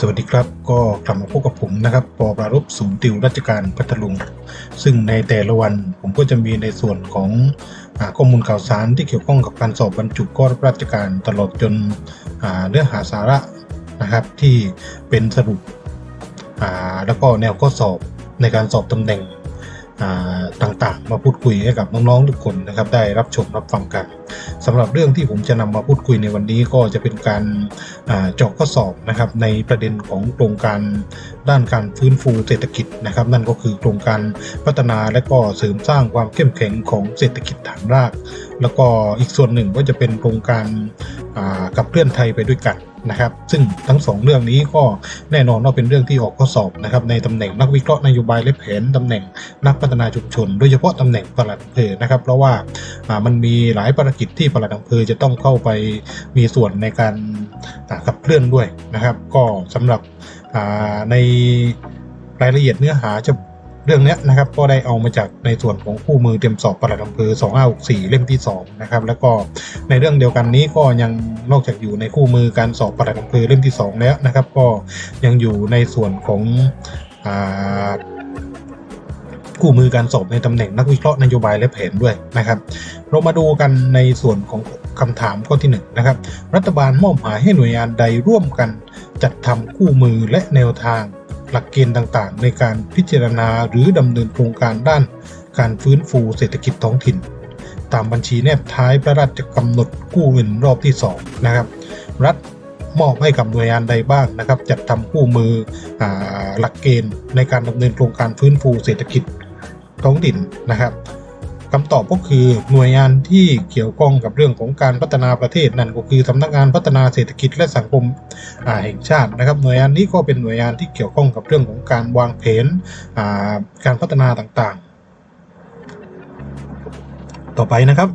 สวัสดีครับก็กลับมาพบกับผมนะครับปอปรารบศูนย์ติวราชการพัทลุง ซึ่งในแต่ละวันผมก็จะมีในส่วนของอาข้อมูลข่าวสารที่เกี่ยวข้องกับการสอบบรรจุข้อรับราชการตลอดจนเนื้อหาสาระนะครับที่เป็นสรุปแล้วก็แนวข้อสอบในการสอบตำแหน่งต่างๆ มาพูดคุยให้กับน้องๆทุกคนนะครับได้รับชมรับฟังกัน สำหรับเรื่องที่ผมจะนำมาพูดคุยในวันนี้ก็จะเป็นการเจาะข้อสอบนะครับในประเด็นของโครงการด้านการฟื้นฟูเศรษฐกิจนะครับ นั่นก็คือโครงการพัฒนาและก็เสริมสร้างความเข้มแข็งของเศรษฐกิจฐานราก แล้วก็อีกส่วนหนึ่งก็จะเป็นโครงการ กับเคลื่อนไทยไปด้วยกันนะครับ ซึ่งทั้งสองเรื่องนี้ก็แน่นอนว่าเป็นเรื่องที่ออกข้อสอบนะครับในตำแหน่งนักวิเคราะห์นโยบายและแผนตำแหน่งนักพัฒนาชุมชน โดยเฉพาะตำแหน่งปลัดอำเภอนะครับ เพราะว่ามันมีหลายภารกิจที่ปลัดอำเภอจะต้องเข้าไปมีส่วนในการอ่าขับเคลื่อนด้วยนะครับ ก็สำหรับในรายละเอียดเนื้อหาจะ เรื่องนี้นะครับก็ได้เอามาจากในส่วนของคู่มือเตรียมสอบปลัดอำเภอ2564 เล่มที่2นะครับแล้วก็ในเรื่องเดียวกันนี้ก็ยังนอกจากอยู่ในคู่มือการสอบปลัดอำเภอเล่มที่ 2 แล้วนะครับ ก็ยังอยู่ในส่วนของคู่มือการสอบในตำแหน่งนักวิเคราะห์นโยบายและแผนด้วยนะครับ เรามาดูกันในส่วนของคำถามข้อที่1นงนะครับ รัฐบาลมอบหมายให้หน่วยงานใดร่วมกันจัดทำคู่มือและแนวทาง หลักเกณฑ์ต่างๆ ในการพิจารณาหรือดำเนินโครงการด้าน การฟื้นฟูเศรษฐกิจท้องถิ่น ตามบัญชีแนบท้ายพระราชกำหนดกู้เงินรอบที่2นะครับรัฐมอบให้กับหน่วยงานใดบ้างนะครับ จัดทำคู่มืออหลักเกณฑ์ในการดำเนินโครงการฟื้นฟูเศรษฐกิจท้องถิ่นนะครับ คำตอบก็คือหน่วยงานที่เกี่ยวข้องกับเรื่องของการพัฒนาประเทศนั่นก็คือสำนักงานพัฒนาเศรษฐกิจและสังคมแห่งชาตินะครับ หน่วยงานนี้ก็เป็นหน่วยงานที่เกี่ยวข้องกับเรื่องของการวางแผนาการพัฒนาต่างๆ ต่อไปนะครับ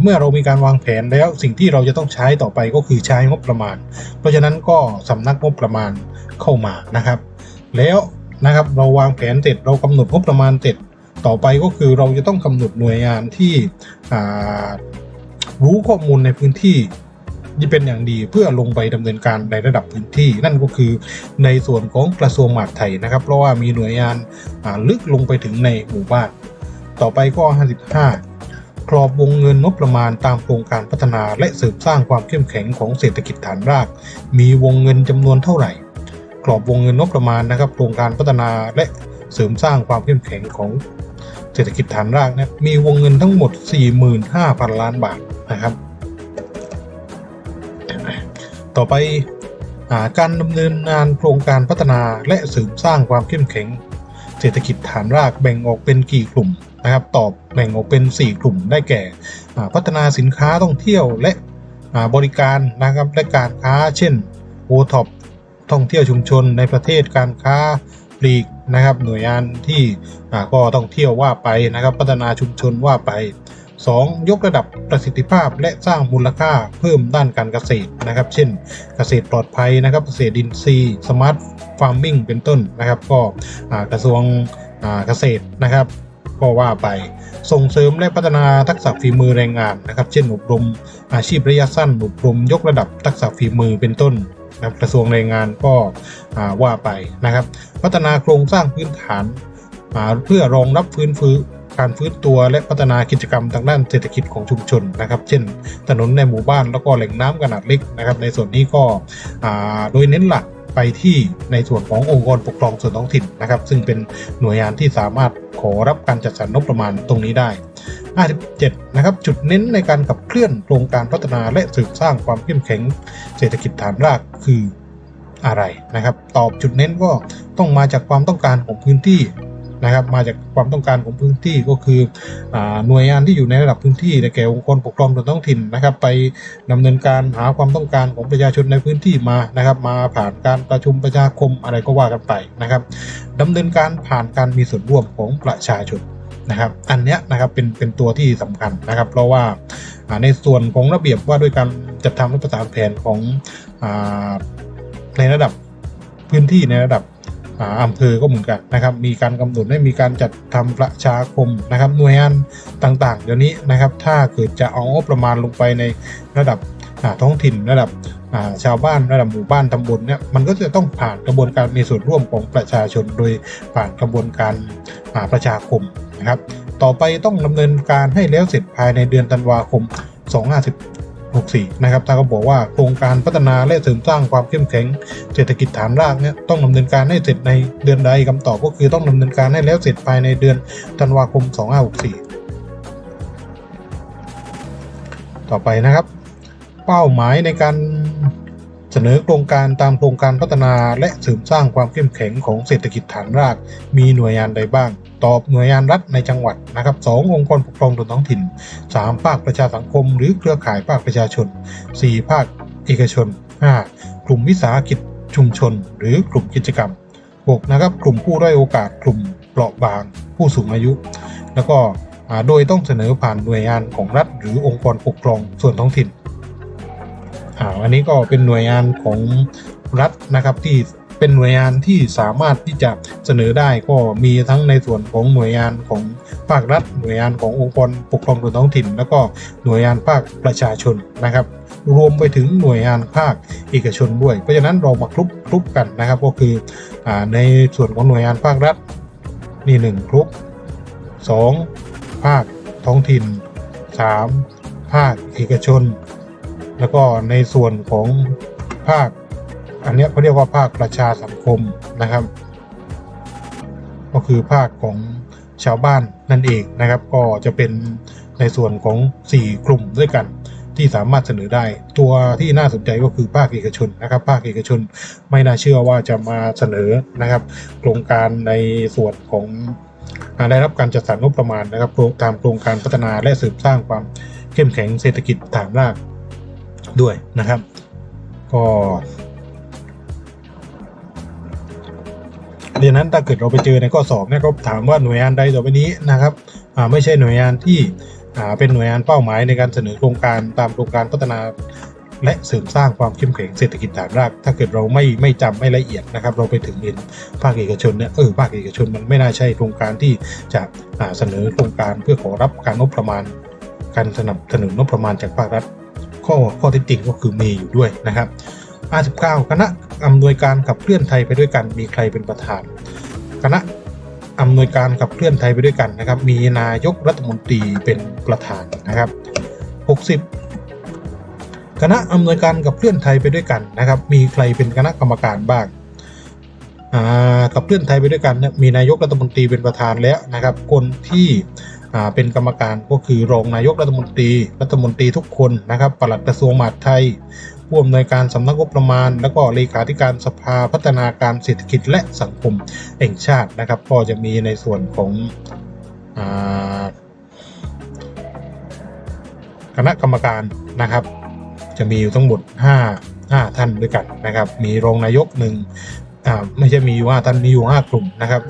เมื่อเรามีการวางแผนแล้วสิ่งที่เราจะต้องใช้ต่อไปก็คือใช้งบประมาณ เพราะฉะนั้นก็สำนักงบประมาณเข้ามานะครับ แล้วนะครับเราวางแผนเสร็จเรากำหนดงบประมาณเสร็จ ต่อไปก็คือเราจะต้องกำหนดหน่วยงานที่รู้ข้อมูลในพื้นที่ที่เป็นอย่างดีเพื่อลงไปดำเนินการในระดับพื้นที่ นั่นก็คือในส่วนของกระทรวงมหาดไทยนะครับ เพราะว่ามีหน่วยงานาลึกลงไปถึงในหมู่บ้าน ต่อไปก็ 55กรอบวงเงินงบประมาณตามโครงการพัฒนาและเสริมสร้างความเข้มแข็งของเศรษฐกิจฐานราก มีวงเงินจำนวนเท่าไหร่ กรอบวงเงินงบประมาณนะครับ โครงการพัฒนาและเสริมสร้างความเข้มแข็งของ เศรษฐกิจฐานรากนะมีวงเงินทั้งหมด 45,000 ล้านบาทนะครับ ต่อไปอาการดำเนินงานโครงการพัฒนาและเสริมสร้างความเข้มแข็ง เศรษฐกิจฐานรากแบ่งออกเป็นกี่กลุ่มนะครับตอบแบ่งออกเป็น 4 กลุ่มได้แก่ พัฒนาสินค้าท่องเที่ยวและบริการนะครับและการค้าเช่นโอท็อปท่องเที่ยวชุมชนในประเทศการค้า ลีกนะครับ หน่วยงานที่ก็ต้องเที่ยวว่าไปนะครับ พัฒนาชุมชนว่าไป 2. ยกระดับประสิทธิภาพและสร้างมูลค่าเพิ่มด้านการเกษตรนะครับ เช่น เกษตรปลอดภัยนะครับเกษตรดินทรีย์สมาร์ทฟาร์มิงเป็นต้นนะครับ ก็กระทรวงเกษตรนะครับก็ว่าไปส่งเสริมและพัฒนาทักษะฝีมือแรงงานนะครับ เช่นอบรมอาชีพระยะสั้นอบรมยกระดับทักษะฝีมือเป็นต้น นะครับกระทรวงแรงงานก็ว่าไปนะครับ พัฒนาโครงสร้างพื้นฐานาเพื่อรองรับฟื้นฟื้นการฟื้นตัวและพัฒนากิจกรรมทางด้านเศรษฐกิจของชุมชนนะครับ เช่น ถนนในหมู่บ้านแล้วก็แหล่งน้ำขนาดเล็กนะครับ ในส่วนนี้ก็โดยเน้นหลัก ไปที่ในส่วนขององค์กรปกครองส่วนท้องถิ่นนะครับ ซึ่งเป็นหน่วยงานที่สามารถขอรับการจัดสรรงบประมาณตรงนี้ได้ 57 นะครับ จุดเน้นในการขับเคลื่อนโครงการพัฒนาและเสริมสร้างความเข้มแข็งเศรษฐกิจฐานรากคืออะไรนะครับ ตอบจุดเน้นก็ต้องมาจากความต้องการของพื้นที่ นะครับมาจากความต้องการของพื้นที่ก็คืออหน่วยงานที่อยู่ในระดับพื้นที่ได้แก่องค์กรปกครองส่วนท้องถิ่นนะครับไปดำเนินการหาความต้องการของประชาชนในพื้นที่มานะครับ มาผ่านการประชุมประชาคมอะไรก็ว่ากันไปนะครับดำเนินการผ่านการมีส่วนร่วมของประชาชนนะครับ อันเนี้ยนะครับเป็นเป็นตัวที่สำคัญนะครับ เพราะว่าในส่วนของระเบียบว่าด้วยการจัดทำและประสานแผนของอในระดับพื้นที่ในระดับ อำเภอก็เหมือนกันนะครับมีการกำหนดให้มีการจัดทำประชาคมนะครับหน่วยงานต่างๆ เดี๋ยวนี้นะครับถ้าเกิดจะเอางบประมาณลงไปในระดับท้องถิ่นระดับชาวบ้านระดับหมู่บ้านตำบลเนี่ยมันก็จะต้องผ่านกระบวนการมีส่วนร่วมของประชาชนโดยผ่านกระบวนการาประชาคมนะครับ ต่อไปต้องดำเนินการให้แล้วเสร็จภายในเดือนธันวาคม 2564 นะครับถ้าก็บอกว่าโครงการพัฒนาและเสริมสร้างความเข้มแข็ง เศรษฐกิจฐานรากเนี่ยต้องดำเนินการให้เสร็จในเดือนใดคำตอบก็คือต้องดำเนินการให้แล้วเสร็จภายในเดือนธันวาคม 2564 ต่อไปนะครับ เป้าหมายในการเสนอโครงการตามโครงการพัฒนาและเสริมสร้างความเข้มแข็งของเศรษฐกิจฐานราก มีหน่วยงานใดบ้าง ตอบหน่วยงานรัฐในจังหวัดนะครับสององค์กรปกครองส่วนท้องถิ่น 3 ภาคประชาสังคม หรือเครือข่ายภาคประชาชน 4 ภาคเอกชน 5 กลุ่มวิสาหกิจชุมชน หรือกลุ่มกิจกรรม 6 นะครับกลุ่มผู้ด้อยโอกาสกลุ่มเปราะบาง ผู้สูงอายุ แล้วก็โดยต้องเสนอผ่านหน่วยงานของรัฐ หรือองค์กรปกครองส่วนท้องถิ่นออันนี้ก็เป็นหน่วยงานของรัฐนะครับที่ เป็นหน่วยงานที่สามารถที่จะเสนอได้ก็มีทั้งในส่วนของหน่วยงานของภาครัฐ หน่วยงานขององค์กรปกครองส่วนท้องถิ่น แล้วก็หน่วยงานภาคประชาชนนะครับ รวมไปถึงหน่วยงานภาคเอกชนด้วย เพราะฉะนั้นเรามาคลุกคลุกกันนะครับ ก็คืออในส่วนของหน่วยงานภาครัฐนี่หนึ่งคลุกสองภาคท้องถิ่นสามภาคเอกชน แล้วก็ในส่วนของภาค อันนี้เขาเรียกว่าภาคประชาสังคมนะครับ ก็คือภาคของชาวบ้านนั่นเองนะครับ ก็จะเป็นในส่วนของ 4 กลุ่มด้วยกันที่สามารถเสนอได้ ตัวที่น่าสนใจก็คือภาคเอกชนนะครับ ภาคเอกชนไม่น่าเชื่อว่าจะมาเสนอนะครับ โครงการในส่วนของอ่าได้รับการจัดสรรงบประมาณนะครับตามโครงการพัฒนาและเสริมสร้างความเข้มแข็งเศรษฐกิจฐานรากด้วยนะครับ ก็ ดังนั้นถ้าเกิดเราไปเจอในข้อสอบเนี่ยก็ถามว่าหน่วยงานใดต่อไปนี้นะครับไม่ใช่หน่วยงานที่เป็นหน่วยงานเป้าหมายในการเสนอโครงการตามโครงการพัฒนา และเสริมสร้างความเข้มแข็งเศรษฐกิจฐานราก ถ้าเกิดเราไม่ไม่จำไม่ละเอียดนะครับ เราไปถึงเห็นภาคเอกชนเนี่ยเออภาคเอกชนมันไม่น่าใช่โครงการที่จะเสนอโครงการเพื่อขอรับการงบประมาณ การสนับสนุนงบประมาณจากภาครัฐข้อข้อท็จจริงก็คือมีอยู่ด้วยนะครับ 59 คณะ อำนวยการขับเคลื่อนไทยไปด้วยกัน มีใครเป็นประธาน คณะอำนวยการขับเคลื่อนไทยไปด้วยกันนะครับ มีนายกรัฐมนตรีเป็นประธานนะครับ 60 คณะอำนวยการขับเคลื่อนไทยไปด้วยกันนะครับ มีใครเป็นคณะกรรมการบ้างขับเคลื่อนไทยไปด้วยกันเนี่ยมีนายกรัฐมนตรีเป็นประธานแล้วนะครับ คนที่เป็นกรรมการก็คือรองนายกรัฐมนตรี รัฐมนตรีทุกคนนะครับปลัดกระทรวงมหาดไทย ผู้อำนวยการสำนักงบประมาณ แล้วก็เลขาธิการสภาพัฒนาการเศรษฐกิจและสังคมแห่งชาตินะครับ ก็จะมีในส่วนของคณะกรรมการนะครับ จะมีอยู่ทั้งหมด 5 5 ท่านด้วยกันนะครับ มีรองนายกหนึ่งไม่ใช่มีอยู่ห้าท่านมีอยู่ห้ากลุ่มนะครับ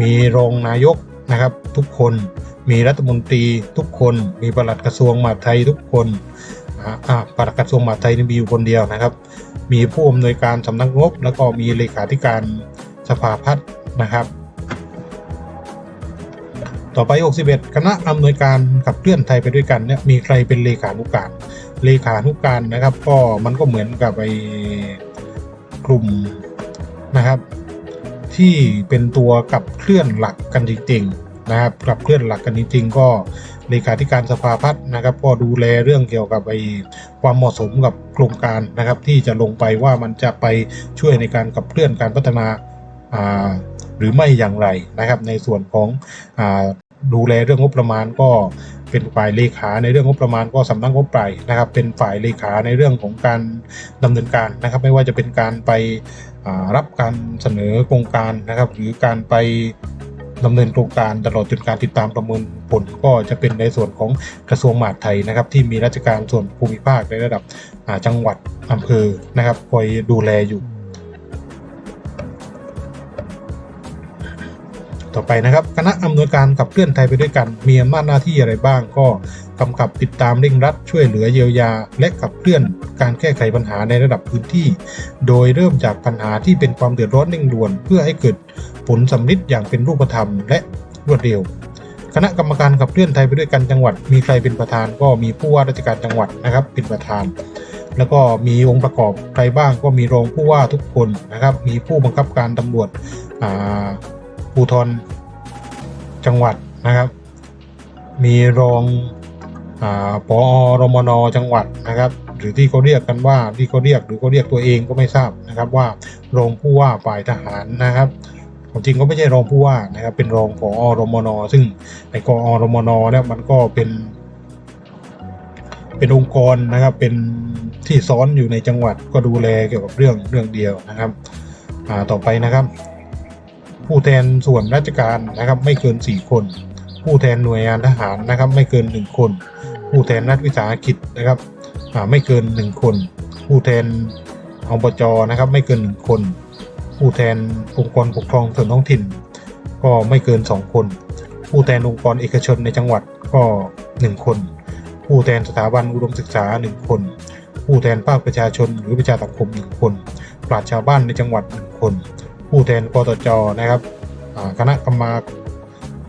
มีรองนายกนะครับทุกคน มีรัฐมนตรีทุกคน มีปลัดกระทรวงมหาดไทยทุกคน อ่าอ่าปลัดกระทรวงมหาดไทยนี่มีอยู่คนเดียวนะครับ มีผู้อำนวยการสำนักงบ แล้วก็มีเลขาธิการสภาพัฒน์นะครับ ต่อไป 61 คณะอำนวยการขับเคลื่อนไทยไปด้วยกันเนี่ยมีใครเป็นเลขานุการ เลขานุการนะครับ ก็มันก็เหมือนกับไอกลุ่มนะครับ ที่เป็นตัวขับเคลื่อนหลักกันจริงๆ นะครับขับเคลื่อนหลักกันจริงๆก็เลขาธิการสภาพัฒน์นะครับ ก็ดูแลเรื่องเกี่ยวกับไอความเหมาะสมกับโครงการนะครับ ที่จะลงไปว่ามันจะไปช่วยในการขับเคลื่อนการพัฒนาอ่าหรือไม่อย่างไรนะครับ ในส่วนของอ่าดูแลเรื่องงบประมาณก็เป็นฝ่ายเลขาในเรื่องงบประมาณก็สำนักงบไปนะครับ เป็นฝ่ายเลขาในเรื่องของการดำเนินการนะครับ ไม่ว่าจะเป็นการไปอ่ารับการเสนอโครงการนะครับ หรือการไป ดำเนินโครงการตลอดจนการติดตามประเมินผลก็จะเป็นในส่วนของกระทรวงมหาดไทยนะครับ ที่มีราชการส่วนภูมิภาคในระดับจังหวัดอำเภอนะครับคอยดูแลอยู่ ต่อไปนะครับ คณะอำนวยการกับเคลื่อนไทยไปด้วยกันมีอำนาจหน้าที่อะไรบ้างก็ กำกับติดตามเร่งรัดช่วยเหลือเยียวยา และขับเคลื่อนการแก้ไขปัญหาในระดับพื้นที่ โดยเริ่มจากปัญหาที่เป็นความเดือดร้อนเร่งด่วน เพื่อให้เกิดผลสำลิดอย่างเป็นรูปธรรม และรวดเร็ว คณะกรรมการขับเคลื่อนไทยไปด้วยกันจังหวัด มีใครเป็นประธานก็มีผู้ว่าราชการจังหวัดนะครับ เป็นประธาน แล้วก็มีองค์ประกอบใครบ้างก็มีรองผู้ว่าทุกคนนะครับ มีผู้บังคับการตำรวจอาภูธรจังหวัดนะครับ มีรอง ปอรมนจังหวัดนะครับ หรือที่เขาเรียกกันว่าที่เขาเรียกหรือเขาเรียกตัวเองก็ไม่ทราบนะครับว่ารองผู้ว่าฝ่ายทหารนะครับความจริงก็ไม่ใช่รองผู้ว่านะครับ เป็นรองผอรมน ซึ่งในกอรมนเนี่ยมันก็เป็น เป็นองค์กรนะครับ เป็นที่ซ้อนอยู่ในจังหวัดก็ดูแลเกี่ยวกับเรื่องเรื่องเดียวนะครับต่อไปนะครับ ผู้แทนส่วนราชการนะครับ ไม่เกิน 4 คน ผู้แทนหน่วยงานทหารนะครับ ไม่เกิน 1 คน ผู้แทนนักวิสาหกิจนะครับไม่เกิน 1 คน ผู้แทนอบจนะครับ ไม่เกิน 1 คน ผู้แทนองค์กรปกครองส่วนท้องถิ่น ก็ไม่เกิน 2 คน ผู้แทนองค์กรเอกชนในจังหวัดก็ 1 คน ผู้แทนสถาบันอุดมศึกษา 1 คน ผู้แทนภาคประชาชนหรือประชาสังคม 1 คน ปราชชาวบ้านในจังหวัด 1 คน ผู้แทนกตจนะครับคณะกรรมา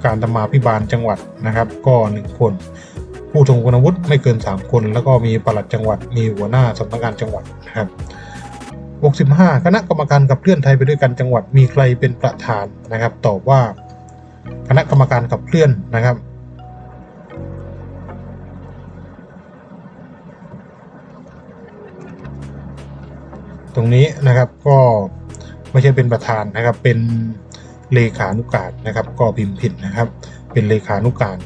การธรรมาภิบาลจังหวัดนะครับ ก็ 1 คน ผู้ทรงคุณวุฒิไม่เกิน 3 คน แล้วก็มีปลัดจังหวัด มีหัวหน้าสำนักงานจังหวัดนะครับ65 คณะกรรมการขับเคลื่อนไทยไปด้วยกันจังหวัดมีใครเป็นประธานนะครับ ตอบว่าคณะกรรมการขับเคลื่อนนะครับ ตรงนี้นะครับก็ไม่ใช่เป็นประธานนะครับ เป็นเลขานุการนะครับ ก็พิมพ์ผิดนะครับ เป็นเลขานุการ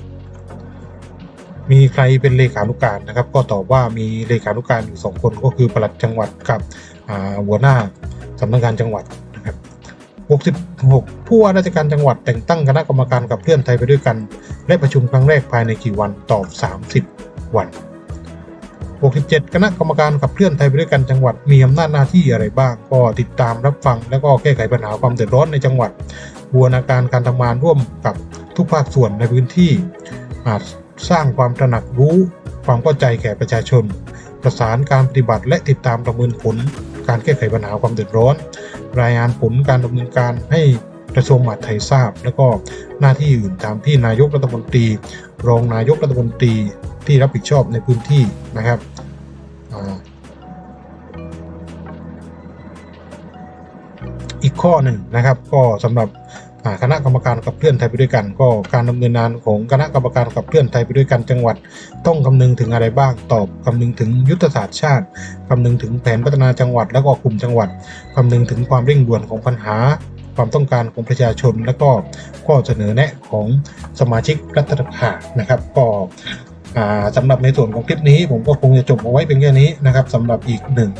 มีใครเป็นเลขานุการนะครับ ก็ตอบว่ามีเลขานุการอยู่สองคนก็คือปลัดจังหวัดกับอ่าหัวหน้าสำนักงานจังหวัดนะครับ66ผู้ว่าราชการจังหวัดแต่งตั้งคณะกรรมการกับเคลื่อนไทยไปด้วยกัน และประชุมครั้งแรกภายในกี่วันตอบ 30 วัน67คณะกรรมการขับเคลื่อนไทยไปด้วยกันจังหวัดมีอำนาจหน้าที่อะไรบ้าง ก็ติดตามรับฟัง แล้วก็แก้ไขปัญหาความเดือดร้อนในจังหวัดบูรณาการการทำงานร่วมกับทุกภาคส่วนในพื้นที่อาจ สร้างความตระหนักรู้ ความเข้าใจแก่ประชาชน ประสานการปฏิบัติและติดตามประเมินผล การแก้ไขปัญหาความเดือดร้อน รายงานผลการดำเนินการให้กระทรวงมหาดไทยทราบ แล้วก็หน้าที่อื่นตามที่นายกรัฐมนตรี รองนายกรัฐมนตรีที่รับผิดชอบในพื้นที่นะครับอีกข้อหนึ่งนะครับ ก็สำหรับ คณะกรรมการขับเคลื่อนไทยไปด้วยกัน ก็การดำเนินงานของคณะกรรมการขับเคลื่อนไทยไปด้วยกันจังหวัด ต้องคำนึงถึงอะไรบ้างตอบคำนึงถึงยุทธศาสตร์ชาติคำนึงถึงแผนพัฒนาจังหวัดและก็กลุ่มจังหวัดคำนึงถึงความเร่งด่วนของปัญหา ความต้องการของประชาชน และก็ข้อเสนอแนะของสมาชิกรัฐสภานะครับ ก็สำหรับในส่วนของคลิปนี้ผมก็คงจะจบเอาไว้เป็นแค่นี้นะครับสำหรับอีกหนึ่ง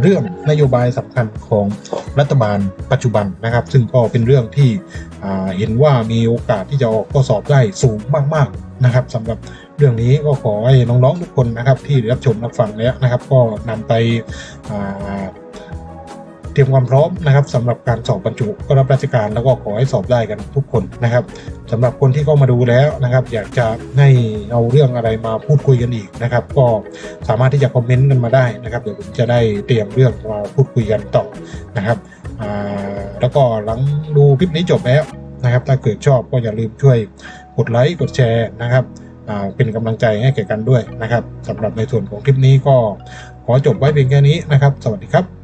เรื่องนโยบายสำคัญของรัฐบาลปัจจุบันนะครับ ซึ่งก็เป็นเรื่องที่เห็นว่ามีโอกาสที่จะออกข้อสอบได้สูงมากๆนะครับสำหรับเรื่องนี้ก็ขอให้น้องๆทุกคนนะครับที่รับชมรับฟังแล้วนะครับ ก็นำไป เตรียมความพร้อมนะครับสำหรับการสอบบรรจุก็รับราชการแล้วก็ขอให้สอบได้กันทุกคนนะครับสำหรับคนที่เข้ามาดูแล้วนะครับ อยากจะให้เอาเรื่องอะไรมาพูดคุยกันอีกนะครับ ก็สามารถที่จะคอมเมนต์กันมาได้นะครับเดี๋ยวผมจะได้เตรียมเรื่องมาพูดคุยกันต่อนะครับอ่าแล้วก็หลังดูคลิปนี้จบแล้วนะครับ ถ้าเกิดชอบก็อย่าลืมช่วยกดไลค์กดแชร์นะครับอ่าเป็นกำลังใจให้แก่กันด้วยนะครับสำหรับในส่วนของคลิปนี้ก็ขอจบไว้เพียงแค่นี้นะครับ สวัสดีครับ